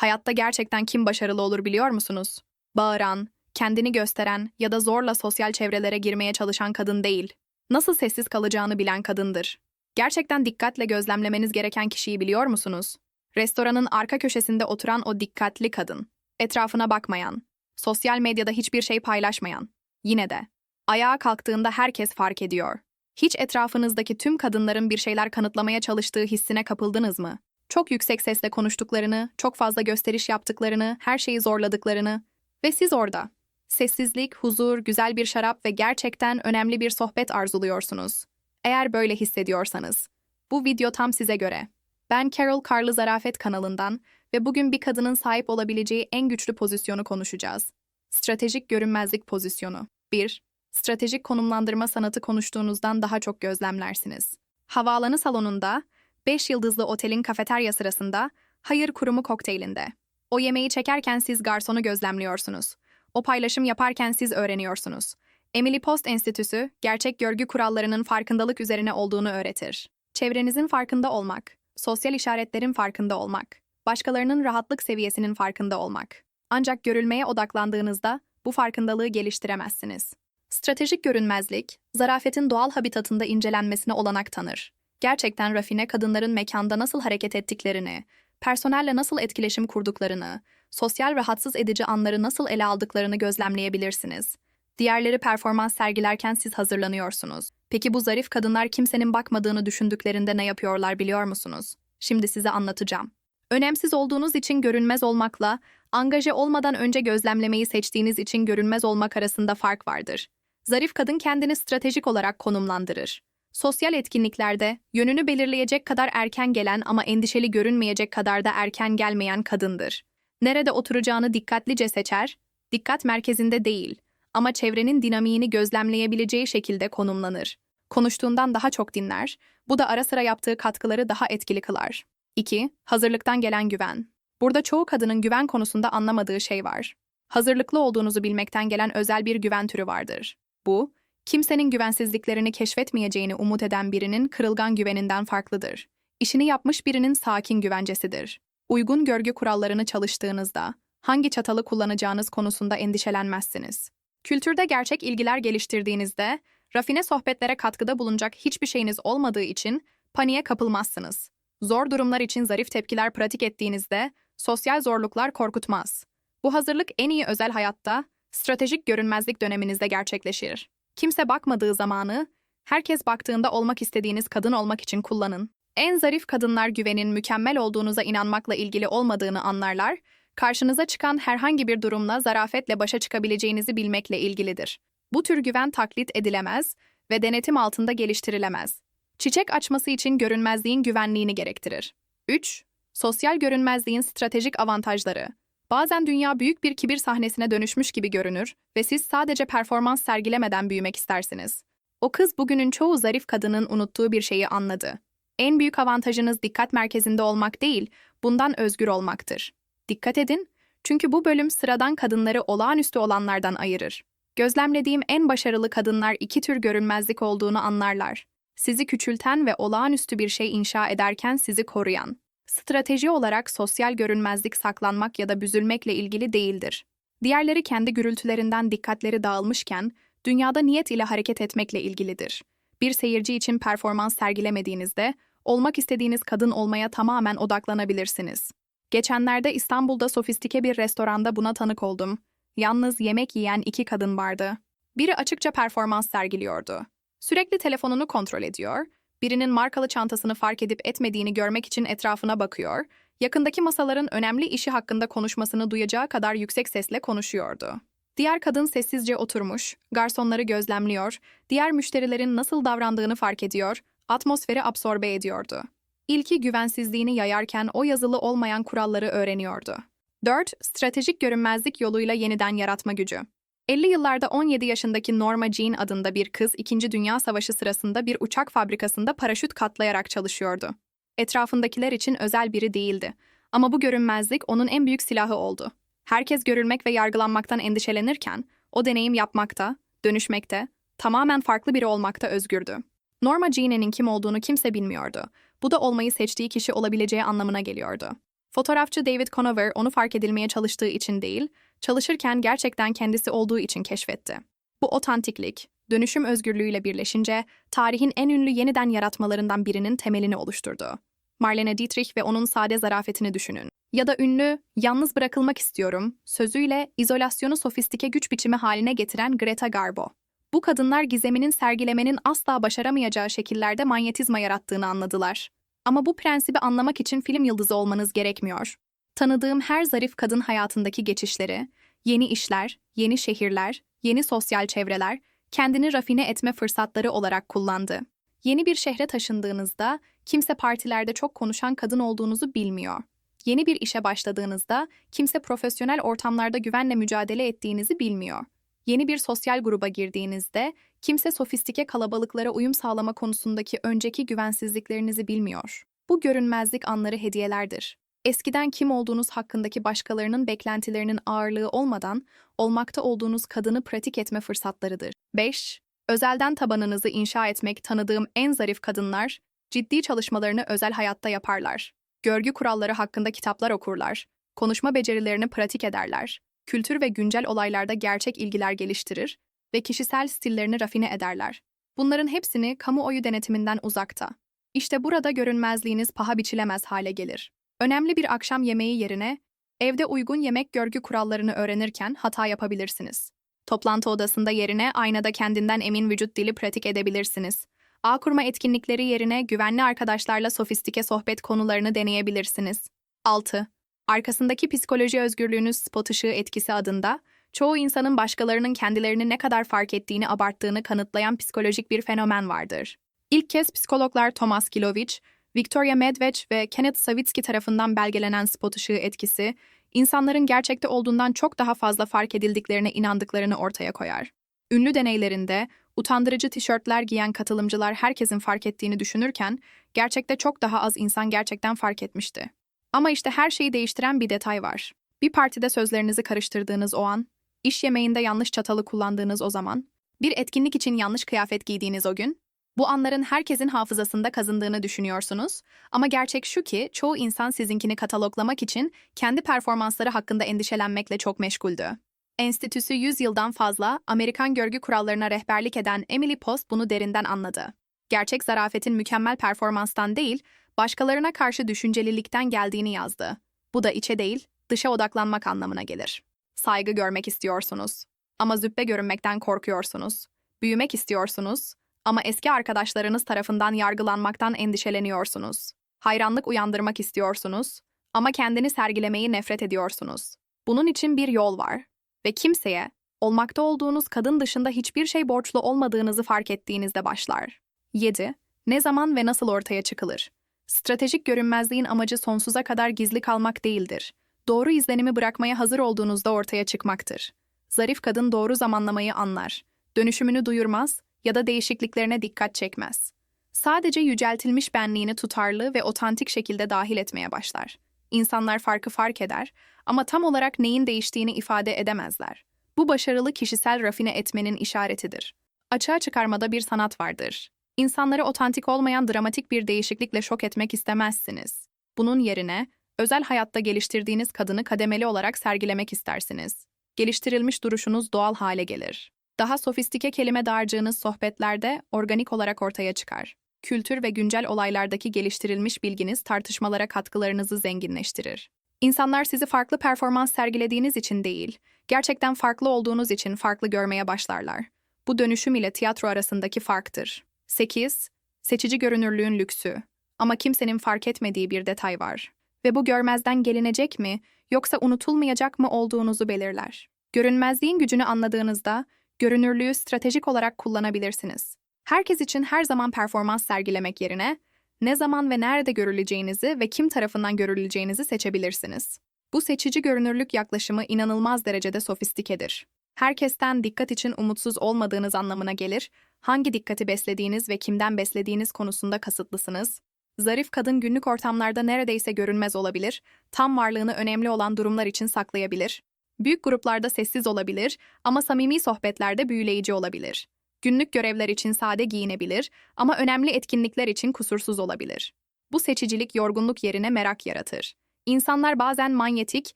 Hayatta gerçekten kim başarılı olur biliyor musunuz? Bağıran, kendini gösteren ya da zorla sosyal çevrelere girmeye çalışan kadın değil. Nasıl sessiz kalacağını bilen kadındır. Gerçekten dikkatle gözlemlemeniz gereken kişiyi biliyor musunuz? Restoranın arka köşesinde oturan o dikkatli kadın. Etrafına bakmayan, sosyal medyada hiçbir şey paylaşmayan. Yine de ayağa kalktığında herkes fark ediyor. Hiç etrafınızdaki tüm kadınların bir şeyler kanıtlamaya çalıştığı hissine kapıldınız mı? Çok yüksek sesle konuştuklarını, çok fazla gösteriş yaptıklarını, her şeyi zorladıklarını ve siz orada. Sessizlik, huzur, güzel bir şarap ve gerçekten önemli bir sohbet arzuluyorsunuz. Eğer böyle hissediyorsanız, bu video tam size göre. Ben Carol Karlı Zarafet kanalından ve bugün bir kadının sahip olabileceği en güçlü pozisyonu konuşacağız. Stratejik görünmezlik pozisyonu. 1. Stratejik konumlandırma sanatı konuştuğunuzdan daha çok gözlemlersiniz. Havaalanı salonunda, 5 yıldızlı otelin kafeterya sırasında, hayır kurumu kokteylinde. O yemeği çekerken siz garsonu gözlemliyorsunuz. O paylaşım yaparken siz öğreniyorsunuz. Emily Post Enstitüsü, gerçek görgü kurallarının farkındalık üzerine olduğunu öğretir. Çevrenizin farkında olmak, sosyal işaretlerin farkında olmak, başkalarının rahatlık seviyesinin farkında olmak. Ancak görülmeye odaklandığınızda bu farkındalığı geliştiremezsiniz. Stratejik görünmezlik, zarafetin doğal habitatında incelenmesine olanak tanır. Gerçekten rafine kadınların mekanda nasıl hareket ettiklerini, personelle nasıl etkileşim kurduklarını, sosyal rahatsız edici anları nasıl ele aldıklarını gözlemleyebilirsiniz. Diğerleri performans sergilerken siz hazırlanıyorsunuz. Peki bu zarif kadınlar kimsenin bakmadığını düşündüklerinde ne yapıyorlar biliyor musunuz? Şimdi size anlatacağım. Önemsiz olduğunuz için görünmez olmakla, angaje olmadan önce gözlemlemeyi seçtiğiniz için görünmez olmak arasında fark vardır. Zarif kadın kendini stratejik olarak konumlandırır. Sosyal etkinliklerde yönünü belirleyecek kadar erken gelen ama endişeli görünmeyecek kadar da erken gelmeyen kadındır. Nerede oturacağını dikkatlice seçer, dikkat merkezinde değil ama çevrenin dinamiğini gözlemleyebileceği şekilde konumlanır. Konuştuğundan daha çok dinler, bu da ara sıra yaptığı katkıları daha etkili kılar. 2. Hazırlıktan gelen güven. Burada çoğu kadının güven konusunda anlamadığı şey var. Hazırlıklı olduğunuzu bilmekten gelen özel bir güven türü vardır. Bu, kimsenin güvensizliklerini keşfetmeyeceğini umut eden birinin kırılgan güveninden farklıdır. İşini yapmış birinin sakin güvencesidir. Uygun görgü kurallarını çalıştığınızda, hangi çatalı kullanacağınız konusunda endişelenmezsiniz. Kültürde gerçek ilgiler geliştirdiğinizde, rafine sohbetlere katkıda bulunacak hiçbir şeyiniz olmadığı için paniğe kapılmazsınız. Zor durumlar için zarif tepkiler pratik ettiğinizde, sosyal zorluklar korkutmaz. Bu hazırlık en iyi özel hayatta, stratejik görünmezlik döneminizde gerçekleşir. Kimse bakmadığı zamanı, herkes baktığında olmak istediğiniz kadın olmak için kullanın. En zarif kadınlar güvenin mükemmel olduğunuza inanmakla ilgili olmadığını anlarlar, karşınıza çıkan herhangi bir durumla zarafetle başa çıkabileceğinizi bilmekle ilgilidir. Bu tür güven taklit edilemez ve denetim altında geliştirilemez. Çiçek açması için görünmezliğin güvenliğini gerektirir. 3. Sosyal görünmezliğin stratejik avantajları. Bazen dünya büyük bir kibir sahnesine dönüşmüş gibi görünür ve siz sadece performans sergilemeden büyümek istersiniz. O kız bugünün çoğu zarif kadının unuttuğu bir şeyi anladı. En büyük avantajınız dikkat merkezinde olmak değil, bundan özgür olmaktır. Dikkat edin, çünkü bu bölüm sıradan kadınları olağanüstü olanlardan ayırır. Gözlemlediğim en başarılı kadınlar iki tür görünmezlik olduğunu anlarlar. Sizi küçülten ve olağanüstü bir şey inşa ederken sizi koruyan. Strateji olarak sosyal görünmezlik saklanmak ya da büzülmekle ilgili değildir. Diğerleri kendi gürültülerinden dikkatleri dağılmışken, dünyada niyet ile hareket etmekle ilgilidir. Bir seyirci için performans sergilemediğinizde, olmak istediğiniz kadın olmaya tamamen odaklanabilirsiniz. Geçenlerde İstanbul'da sofistike bir restoranda buna tanık oldum. Yalnız yemek yiyen iki kadın vardı. Biri açıkça performans sergiliyordu. Sürekli telefonunu kontrol ediyor, birinin markalı çantasını fark edip etmediğini görmek için etrafına bakıyor, yakındaki masaların önemli işi hakkında konuşmasını duyacağı kadar yüksek sesle konuşuyordu. Diğer kadın sessizce oturmuş, garsonları gözlemliyor, diğer müşterilerin nasıl davrandığını fark ediyor, atmosferi absorbe ediyordu. İlki güvensizliğini yayarken o yazılı olmayan kuralları öğreniyordu. 4. Stratejik görünmezlik yoluyla yeniden yaratma gücü. 50 yıllarda 17 yaşındaki Norma Jean adında bir kız 2. Dünya Savaşı sırasında bir uçak fabrikasında paraşüt katlayarak çalışıyordu. Etrafındakiler için özel biri değildi. Ama bu görünmezlik onun en büyük silahı oldu. Herkes görülmek ve yargılanmaktan endişelenirken, o deneyim yapmakta, dönüşmekte, tamamen farklı biri olmakta özgürdü. Norma Jean'in kim olduğunu kimse bilmiyordu. Bu da olmayı seçtiği kişi olabileceği anlamına geliyordu. Fotoğrafçı David Conover onu fark edilmeye çalıştığı için değil, çalışırken gerçekten kendisi olduğu için keşfetti. Bu otantiklik, dönüşüm özgürlüğüyle birleşince tarihin en ünlü yeniden yaratmalarından birinin temelini oluşturdu. Marlene Dietrich ve onun sade zarafetini düşünün. Ya da ünlü, yalnız bırakılmak istiyorum, sözüyle izolasyonu sofistike güç biçimi haline getiren Greta Garbo. Bu kadınlar gizeminin sergilemenin asla başaramayacağı şekillerde manyetizma yarattığını anladılar. Ama bu prensibi anlamak için film yıldızı olmanız gerekmiyor. Tanıdığım her zarif kadın hayatındaki geçişleri, yeni işler, yeni şehirler, yeni sosyal çevreler, kendini rafine etme fırsatları olarak kullandı. Yeni bir şehre taşındığınızda kimse partilerde çok konuşan kadın olduğunuzu bilmiyor. Yeni bir işe başladığınızda kimse profesyonel ortamlarda güvenle mücadele ettiğinizi bilmiyor. Yeni bir sosyal gruba girdiğinizde kimse sofistike kalabalıklara uyum sağlama konusundaki önceki güvensizliklerinizi bilmiyor. Bu görünmezlik anları hediyelerdir. Eskiden kim olduğunuz hakkındaki başkalarının beklentilerinin ağırlığı olmadan olmakta olduğunuz kadını pratik etme fırsatlarıdır. 5. Özelden tabanınızı inşa etmek tanıdığım en zarif kadınlar, ciddi çalışmalarını özel hayatta yaparlar. Görgü kuralları hakkında kitaplar okurlar, konuşma becerilerini pratik ederler, kültür ve güncel olaylarda gerçek ilgiler geliştirir ve kişisel stillerini rafine ederler. Bunların hepsini kamuoyu denetiminden uzakta. İşte burada görünmezliğiniz paha biçilemez hale gelir. Önemli bir akşam yemeği yerine evde uygun yemek görgü kurallarını öğrenirken hata yapabilirsiniz. Toplantı odasında yerine aynada kendinden emin vücut dili pratik edebilirsiniz. Ağ kurma etkinlikleri yerine güvenli arkadaşlarla sofistike sohbet konularını deneyebilirsiniz. 6. Arkasındaki psikoloji özgürlüğünüz spot ışığı etkisi adında, çoğu insanın başkalarının kendilerini ne kadar fark ettiğini abarttığını kanıtlayan psikolojik bir fenomen vardır. İlk kez psikologlar Thomas Gilovich, Victoria Medvedge ve Kenneth Savitsky tarafından belgelenen spot ışığı etkisi, insanların gerçekte olduğundan çok daha fazla fark edildiklerine inandıklarını ortaya koyar. Ünlü deneylerinde utandırıcı tişörtler giyen katılımcılar herkesin fark ettiğini düşünürken, gerçekte çok daha az insan gerçekten fark etmişti. Ama işte her şeyi değiştiren bir detay var. Bir partide sözlerinizi karıştırdığınız o an, iş yemeğinde yanlış çatalı kullandığınız o zaman, bir etkinlik için yanlış kıyafet giydiğiniz o gün, bu anların herkesin hafızasında kazındığını düşünüyorsunuz ama gerçek şu ki çoğu insan sizinkini kataloglamak için kendi performansları hakkında endişelenmekle çok meşguldü. Enstitüsü 100 yıldan fazla Amerikan görgü kurallarına rehberlik eden Emily Post bunu derinden anladı. Gerçek zarafetin mükemmel performanstan değil, başkalarına karşı düşüncelilikten geldiğini yazdı. Bu da içe değil, dışa odaklanmak anlamına gelir. Saygı görmek istiyorsunuz. Ama züppe görünmekten korkuyorsunuz. Büyümek istiyorsunuz. Ama eski arkadaşlarınız tarafından yargılanmaktan endişeleniyorsunuz. Hayranlık uyandırmak istiyorsunuz. Ama kendini sergilemeyi nefret ediyorsunuz. Bunun için bir yol var. Ve kimseye, olmakta olduğunuz kadın dışında hiçbir şey borçlu olmadığınızı fark ettiğinizde başlar. 7. Ne zaman ve nasıl ortaya çıkılır? Stratejik görünmezliğin amacı sonsuza kadar gizli kalmak değildir. Doğru izlenimi bırakmaya hazır olduğunuzda ortaya çıkmaktır. Zarif kadın doğru zamanlamayı anlar. Dönüşümünü duyurmaz ya da değişikliklerine dikkat çekmez. Sadece yüceltilmiş benliğini tutarlı ve otantik şekilde dahil etmeye başlar. İnsanlar farkı fark eder ama tam olarak neyin değiştiğini ifade edemezler. Bu başarılı kişisel rafine etmenin işaretidir. Açığa çıkarmada bir sanat vardır. İnsanları otantik olmayan dramatik bir değişiklikle şok etmek istemezsiniz. Bunun yerine özel hayatta geliştirdiğiniz kadını kademeli olarak sergilemek istersiniz. Geliştirilmiş duruşunuz doğal hale gelir. Daha sofistike kelime dağarcığınız sohbetlerde organik olarak ortaya çıkar. Kültür ve güncel olaylardaki geliştirilmiş bilginiz tartışmalara katkılarınızı zenginleştirir. İnsanlar sizi farklı performans sergilediğiniz için değil, gerçekten farklı olduğunuz için farklı görmeye başlarlar. Bu dönüşüm ile tiyatro arasındaki farktır. 8. Seçici görünürlüğün lüksü. Ama kimsenin fark etmediği bir detay var. Ve bu görmezden gelinecek mi, yoksa unutulmayacak mı olduğunuzu belirler. Görünmezliğin gücünü anladığınızda, görünürlüğü stratejik olarak kullanabilirsiniz. Herkes için her zaman performans sergilemek yerine, ne zaman ve nerede görüleceğinizi ve kim tarafından görüleceğinizi seçebilirsiniz. Bu seçici görünürlük yaklaşımı inanılmaz derecede sofistikedir. Herkesten dikkat için umutsuz olmadığınız anlamına gelir, hangi dikkati beslediğiniz ve kimden beslediğiniz konusunda kasıtlısınız. Zarif kadın günlük ortamlarda neredeyse görünmez olabilir, tam varlığını önemli olan durumlar için saklayabilir. Büyük gruplarda sessiz olabilir ama samimi sohbetlerde büyüleyici olabilir. Günlük görevler için sade giyinebilir ama önemli etkinlikler için kusursuz olabilir. Bu seçicilik yorgunluk yerine merak yaratır. İnsanlar bazen manyetik,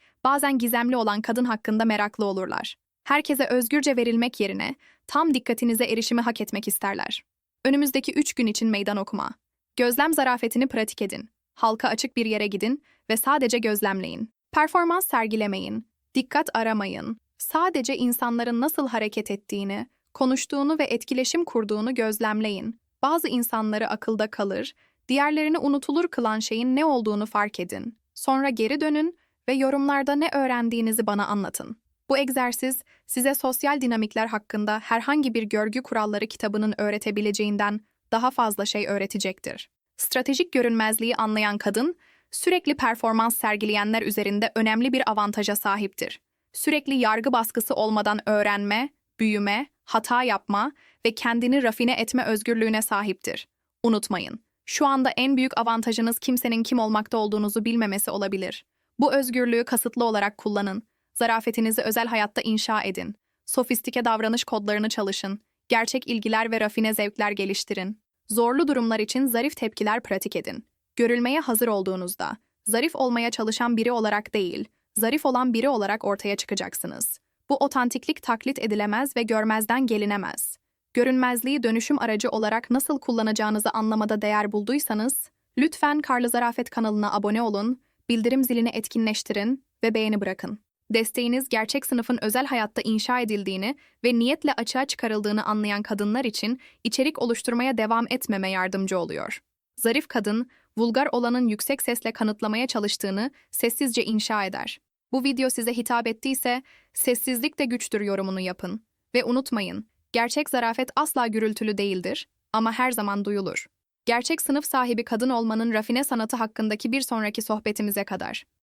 bazen gizemli olan kadın hakkında meraklı olurlar. Herkese özgürce verilmek yerine tam dikkatinize erişimi hak etmek isterler. Önümüzdeki üç gün için meydan okuma. Gözlem zarafetini pratik edin. Halka açık bir yere gidin ve sadece gözlemleyin. Performans sergilemeyin. Dikkat aramayın. Sadece insanların nasıl hareket ettiğini, konuştuğunu ve etkileşim kurduğunu gözlemleyin. Bazı insanları akılda kalır, diğerlerini unutulur kılan şeyin ne olduğunu fark edin. Sonra geri dönün ve yorumlarda ne öğrendiğinizi bana anlatın. Bu egzersiz size sosyal dinamikler hakkında herhangi bir görgü kuralları kitabının öğretebileceğinden daha fazla şey öğretecektir. Stratejik görünmezliği anlayan kadın, sürekli performans sergileyenler üzerinde önemli bir avantaja sahiptir. Sürekli yargı baskısı olmadan öğrenme, büyüme, hata yapma ve kendini rafine etme özgürlüğüne sahiptir. Unutmayın, şu anda en büyük avantajınız kimsenin kim olmakta olduğunuzu bilmemesi olabilir. Bu özgürlüğü kasıtlı olarak kullanın. Zarafetinizi özel hayatta inşa edin. Sofistike davranış kodlarını çalışın. Gerçek ilgiler ve rafine zevkler geliştirin. Zorlu durumlar için zarif tepkiler pratik edin. Görülmeye hazır olduğunuzda, zarif olmaya çalışan biri olarak değil, zarif olan biri olarak ortaya çıkacaksınız. Bu otantiklik taklit edilemez ve görmezden gelinemez. Görünmezliği dönüşüm aracı olarak nasıl kullanacağınızı anlamada değer bulduysanız, lütfen Karlı Zarafet kanalına abone olun, bildirim zilini etkinleştirin ve beğeni bırakın. Desteğiniz gerçek sınıfın özel hayatta inşa edildiğini ve niyetle açığa çıkarıldığını anlayan kadınlar için içerik oluşturmaya devam etmeme yardımcı oluyor. Zarif kadın, vulgar olanın yüksek sesle kanıtlamaya çalıştığını sessizce inşa eder. Bu video size hitap ettiyse, sessizlik de güçtür yorumunu yapın. Ve unutmayın, gerçek zarafet asla gürültülü değildir ama her zaman duyulur. Gerçek sınıf sahibi kadın olmanın rafine sanatı hakkındaki bir sonraki sohbetimize kadar.